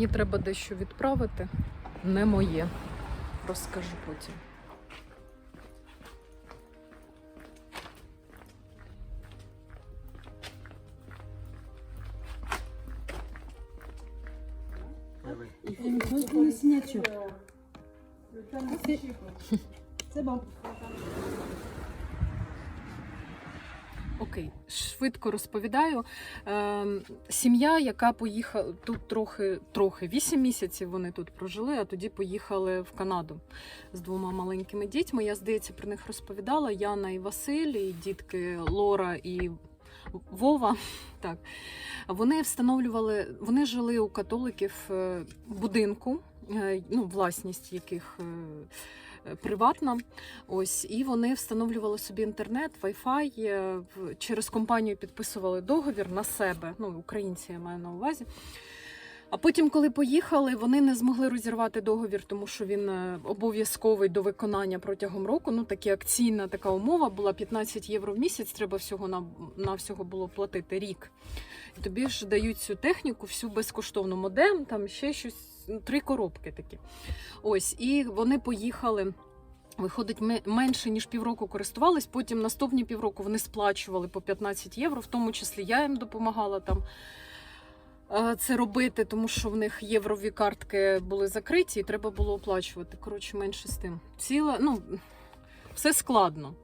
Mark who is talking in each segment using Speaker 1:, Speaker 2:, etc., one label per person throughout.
Speaker 1: Мені треба дещо відправити. Не моє. Розкажу потім.
Speaker 2: Juste pour
Speaker 1: Окей, швидко розповідаю. Ем, сім'я, яка поїхала тут трохи, трохи 8 місяців вони тут прожили, а тоді поїхали в Канаду з двома маленькими дітьми. Я, здається, про них розповідала. Яна і Василь, і дітки Лора і Вова. Так. Вони встановлювали, вони жили у католиків е, будинку, е, ну, власність яких. Е, Приватна, ось і вони встановлювали собі інтернет, Wi-Fi, е, через компанію підписували договір на себе. Ну, українці я маю на увазі. А потім, коли поїхали, вони не змогли розірвати договір, тому що він е, обов'язковий до виконання протягом року. Ну, такі акційна така умова була 15 євро в місяць. Треба всього на, на всього було платити рік. І тобі ж дають цю техніку, всю безкоштовно модем, там ще щось, три коробки такі. Ось, і вони поїхали. Виходить, ме- менше ніж півроку користувались. Потім наступні півроку вони сплачували по 15 євро, в тому числі я їм допомагала там е, це робити, тому що в них єврові картки були закриті, і треба було оплачувати. Коротше, менше з тим. Ціле, ну все складно.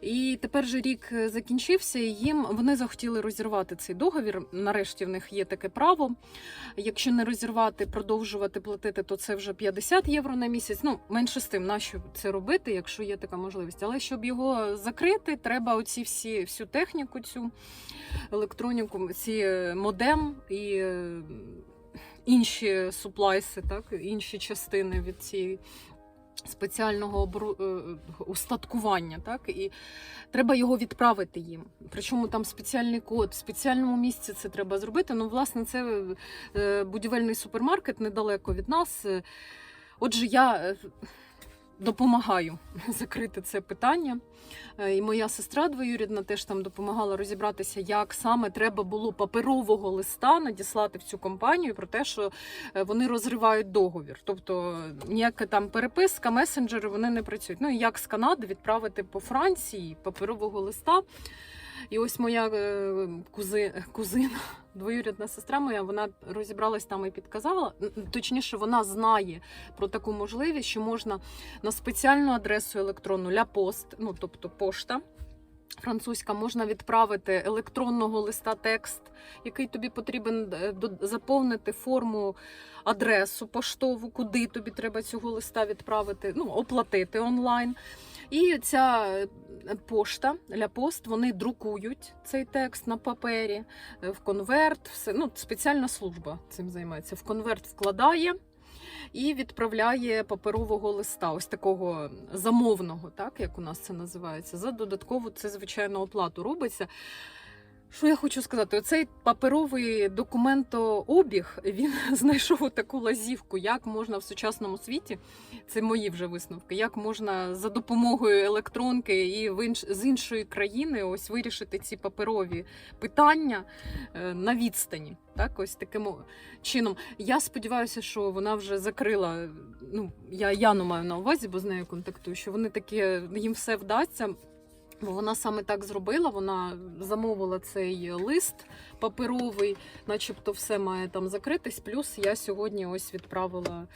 Speaker 1: І тепер же рік е, закінчився, і їм вони захотіли розірвати цей договір. Нарешті в них є таке право. Якщо не розірвати, продовжувати платити, то це вже 50 євро на місяць. Ну, менше з тим, нащо це робити, якщо є така можливість. Але щоб його закрити, треба оці всі всю техніку, цю електроніку, ці е, модем і е, інші суплайси, так, інші частини від цієї. Спеціального обору... е, устаткування, так і треба його відправити їм. Причому там спеціальний код, в спеціальному місці це треба зробити. Ну, власне, це е, будівельний супермаркет недалеко від нас. Е, Отже, я е, допомагаю закрити це питання. Е, І моя сестра двоюрідна теж там допомагала розібратися, як саме треба було паперового листа надіслати в цю компанію про те, що е, вони розривають договір. Тобто ніяка там переписка, месенджери вони не працюють. Ну і як з Канади відправити по Франції паперового листа. І ось моя е, кузи, кузина, двоюрідна сестра моя, вона розібралась там і підказала. Точніше, вона знає про таку можливість, що можна на спеціальну адресу електронну Ля Пост, ну тобто пошта. Французька можна відправити електронного листа текст, який тобі потрібен е, заповнити форму, адресу поштову, куди тобі треба цього листа відправити, ну, оплатити онлайн. І ця е, пошта, Ля Пост, вони друкують цей текст на папері е, в конверт. Все, ну, спеціальна служба цим займається. В конверт вкладає і відправляє паперового листа, ось такого замовного, так як у нас це називається. За додаткову це звичайно оплату робиться. Що я хочу сказати? Оцей паперовий документообіг він знайшов таку лазівку, як можна в сучасному світі, це мої вже висновки, як можна за допомогою електронки і з іншої країни ось вирішити ці паперові питання е, на відстані. Так, ось таким чином. Я сподіваюся, що вона вже закрила. Ну, я Яну маю на увазі, бо з нею контактую, що вони такі їм все вдасться. Вона саме так зробила. Вона замовила цей лист паперовий, начебто все має там закритись. Плюс я сьогодні ось відправила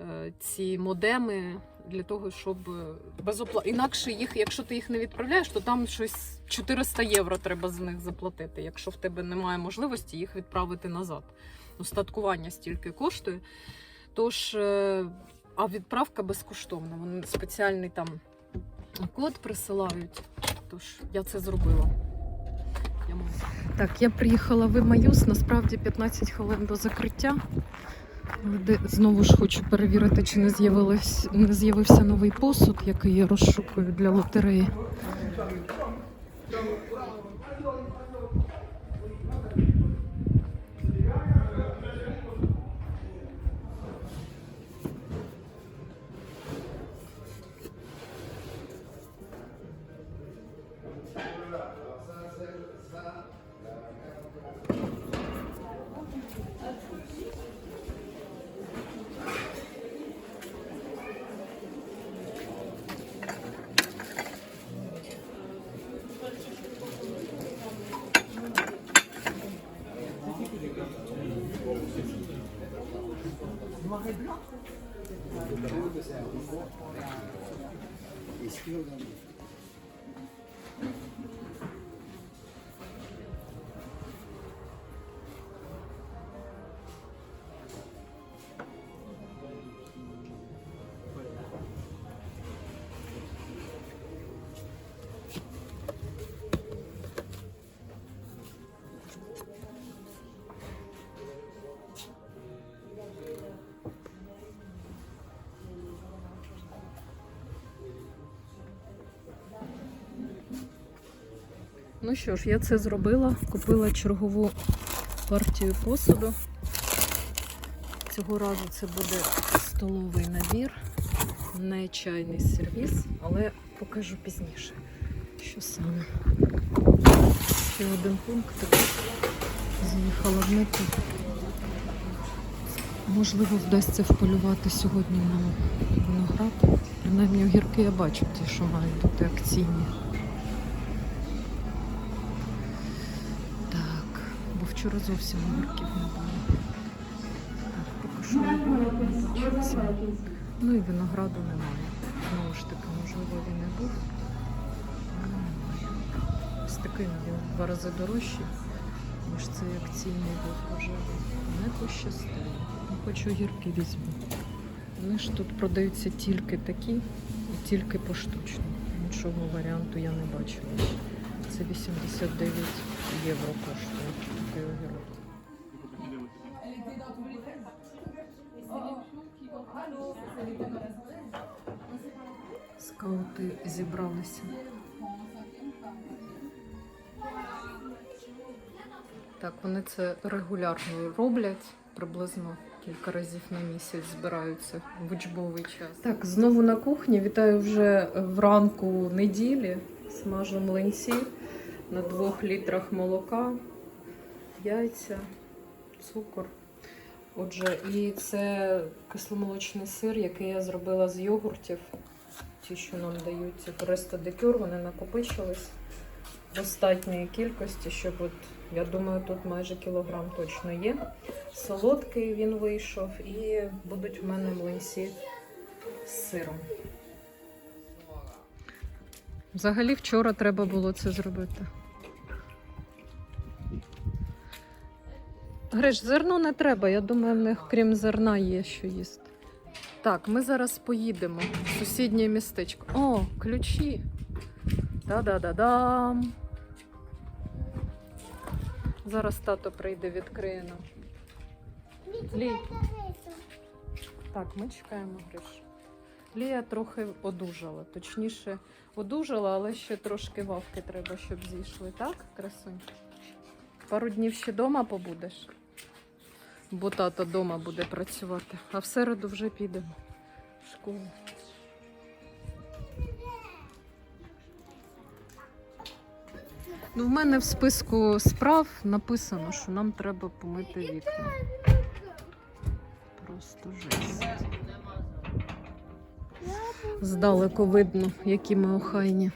Speaker 1: е, ці модеми для того, щоб е, без опла... Інакше їх, якщо ти їх не відправляєш, то там щось 400 євро треба за них заплатити, якщо в тебе немає можливості їх відправити назад. Устаткування стільки коштує. Тож, е, а відправка безкоштовна. Вони спеціальний там код присилають. Тож я це зробила. Я. Так, я приїхала в Маюс, насправді 15 хвилин до закриття. Знову ж хочу перевірити, чи не не з'явився новий посуд, який я розшукую для лотереї. et blanc. Ну що ж, я це зробила. Купила чергову партію посуду. Цього разу це буде столовий набір, не чайний сервіс, але покажу пізніше, що саме. Ще один пункт. Заїхала в мити. Можливо, вдасться вполювати сьогодні на виноград. Принаймні огірки я бачу ті, що мають бути акційні. Вчора зовсім огірків не було. Поки що не. Ну і винограду немає. Знову ж таки, можливо, він і був. Ось такий він два рази дорожчий, ніж цей акційний був рожевий. Не пощастило. Ну, хоч огірки візьму. Вони ж тут продаються тільки такі і тільки поштучно. Іншого варіанту я не бачила. Це 89 євро коштує такий. Скаути зібралися. Так, вони це регулярно роблять, приблизно кілька разів на місяць збираються в учбовий час. Так, знову на кухні. Вітаю вже вранку неділі. Смажу млинці на двох літрах молока, яйця, цукор. Отже, і це кисломолочний сир, який я зробила з йогуртів. Ті, що нам дають Користо Декюр, вони накопичились в достатньої кількості, щоб от, я думаю, тут майже кілограм точно є. Солодкий він вийшов, і будуть в мене млинці з сиром. Взагалі вчора треба було це зробити. Гриш, зерно не треба. Я думаю, в них крім зерна є що їсти. Так, ми зараз поїдемо в сусіднє містечко. О, ключі. Да-да-да-дам. Зараз тато прийде, відкриє нам. Лій. Так, ми чекаємо Гриш. Лія трохи одужала. Точніше, одужала, але ще трошки вавки треба, щоб зійшли. Так, красунь? Пару днів ще вдома побудеш, бо тато вдома буде працювати, а в середу вже підемо в школу. Ну, в мене в списку справ написано, що нам треба помити вікна. Просто жесть. Здалеку видно, які ми охайні.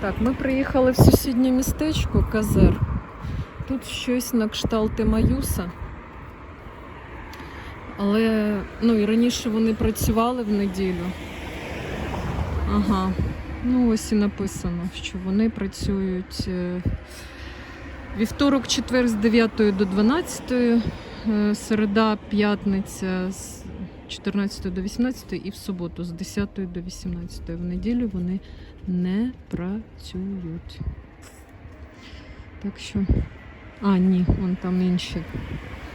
Speaker 1: Так, ми приїхали в сусіднє містечко Казер. Тут щось на кшталт Маюса. Але ну і раніше вони працювали в неділю. Ага. Ну ось і написано, що вони працюють е, вівторок, четвер з 9 до 12, е, середа, п'ятниця з 14 до 18 і в суботу з 10 до 18. В неділю вони не працюють. Так що. А, ні, вон там інші.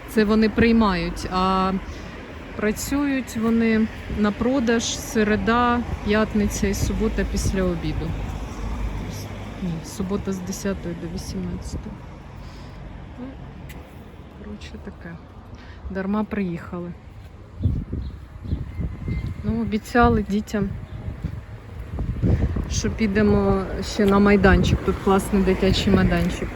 Speaker 1: Це вони приймають, а працюють вони на продаж середа, п'ятниця і субота після обіду. Ні, субота з 10 до 18. Ну, коротше таке. Дарма приїхали. Ну, обіцяли дітям, що підемо ще на майданчик. Тут класний дитячий майданчик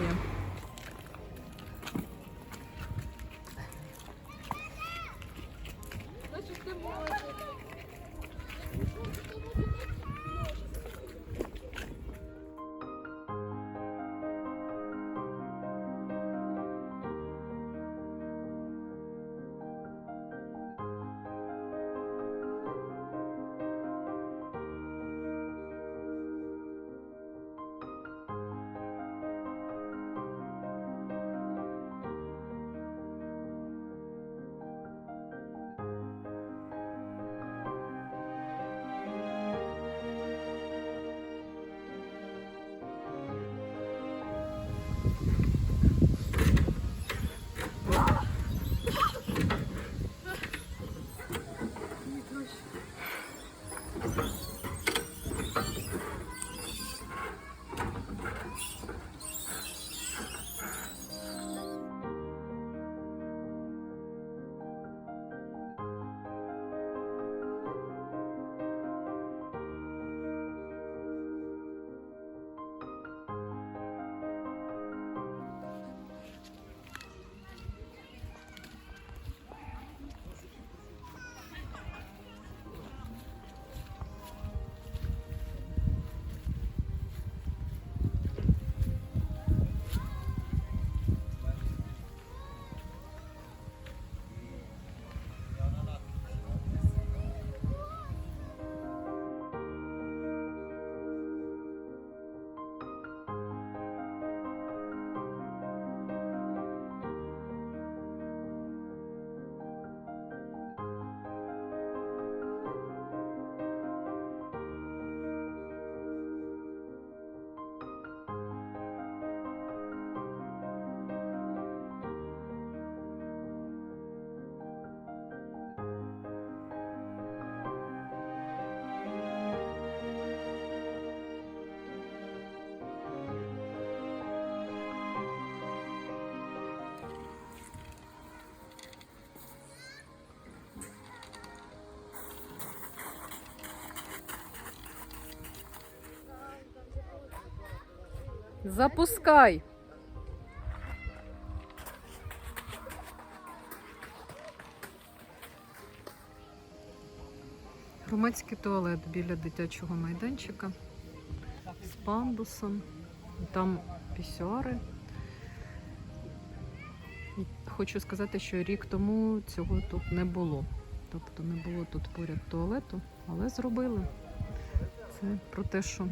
Speaker 1: Запускай. Громадський туалет біля дитячого майданчика з пандусом. Там пісюари. Хочу сказати, що рік тому цього тут не було. Тобто не було тут поряд туалету, але зробили. Це про те, що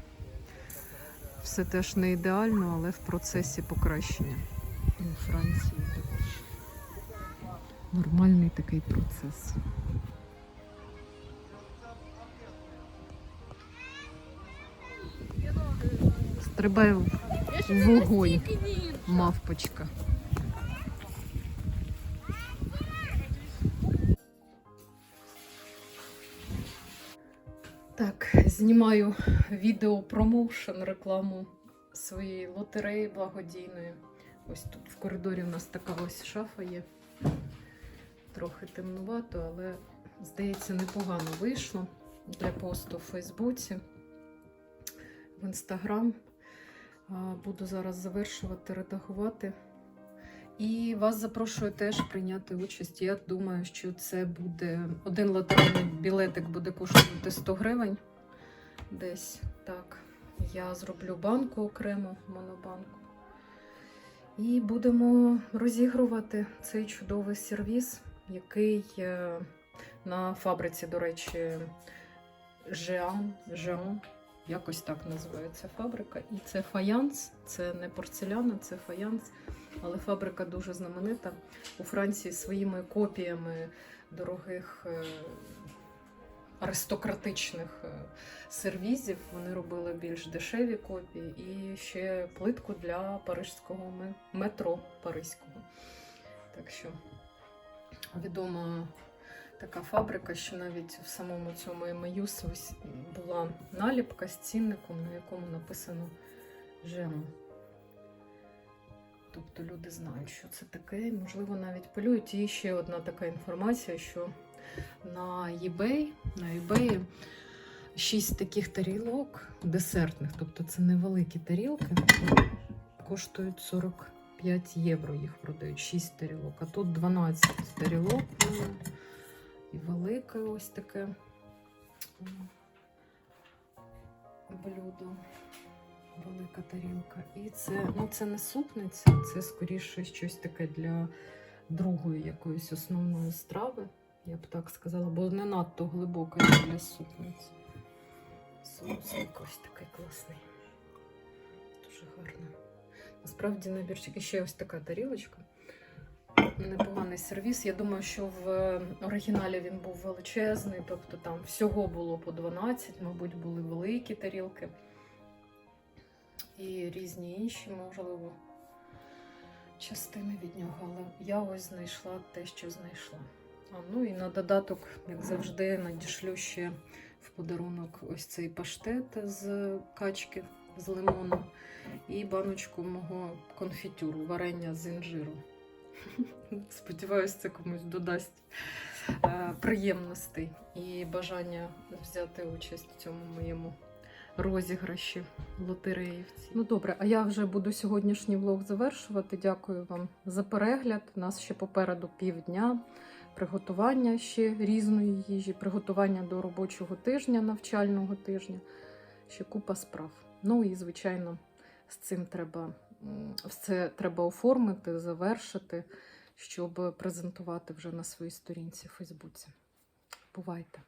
Speaker 1: все теж не ідеально, але в процесі покращення. І у Франції також. Нормальний такий процес. Стрибає в вогонь мавпочка. Знімаю відео промоушен, рекламу своєї лотереї благодійної. Ось тут в коридорі у нас така ось шафа є. Трохи темнувато, але здається, непогано вийшло для посту в Фейсбуці, в Інстаграм. Буду зараз завершувати, редагувати. І вас запрошую теж прийняти участь. Я думаю, що це буде один лотерейний білетик буде коштувати 100 гривень. Десь так. Я зроблю банку окремо, монобанку. І будемо розігрувати цей чудовий сервіс, який е, на фабриці, до речі, Жеан, Жеан, якось так називається фабрика. І це фаянс, це не порцеляна, це фаянс. Але фабрика дуже знаменита. У Франції своїми копіями дорогих е, аристократичних е, сервізів вони робили більш дешеві копії і ще плитку для парижського метро паризького. Так що відома така фабрика, що навіть в самому цьому ось була наліпка з цінником, на якому написано Жема. Тобто люди знають, що це таке, можливо, навіть полюють. І ще одна така інформація, що на eBay, на eBay шість таких тарілок десертних, тобто це невеликі тарілки, коштують 45 євро. Їх продають 6 тарілок, а тут 12 тарілок. І велике ось таке блюдо велика тарілка. І це, ну, це не супниця, це скоріше щось таке для другої якоїсь основної страви, я б так сказала, бо не надто глибока для супниці. Соусик ось такий класний. Дуже гарно. Насправді набірчик. Ще ось така тарілочка. Непоганий сервіс. Я думаю, що в оригіналі він був величезний, тобто там всього було по 12, мабуть, були великі тарілки і різні інші, можливо, частини від нього. Але я ось знайшла те, що знайшла. А ну і на додаток, як завжди, надішлю ще в подарунок ось цей паштет з качки з лимоном і баночку мого конфітюру, варення з інжиру. Сподіваюсь, це комусь додасть е, приємностей і бажання взяти участь в цьому моєму розіграші лотереївці. Ну добре, а я вже буду сьогоднішній влог завершувати. Дякую вам за перегляд. У нас ще попереду півдня. Приготування ще різної їжі, приготування до робочого тижня, навчального тижня, ще купа справ. Ну і, звичайно, з цим треба все треба оформити, завершити, щоб презентувати вже на своїй сторінці в Фейсбуці. Бувайте!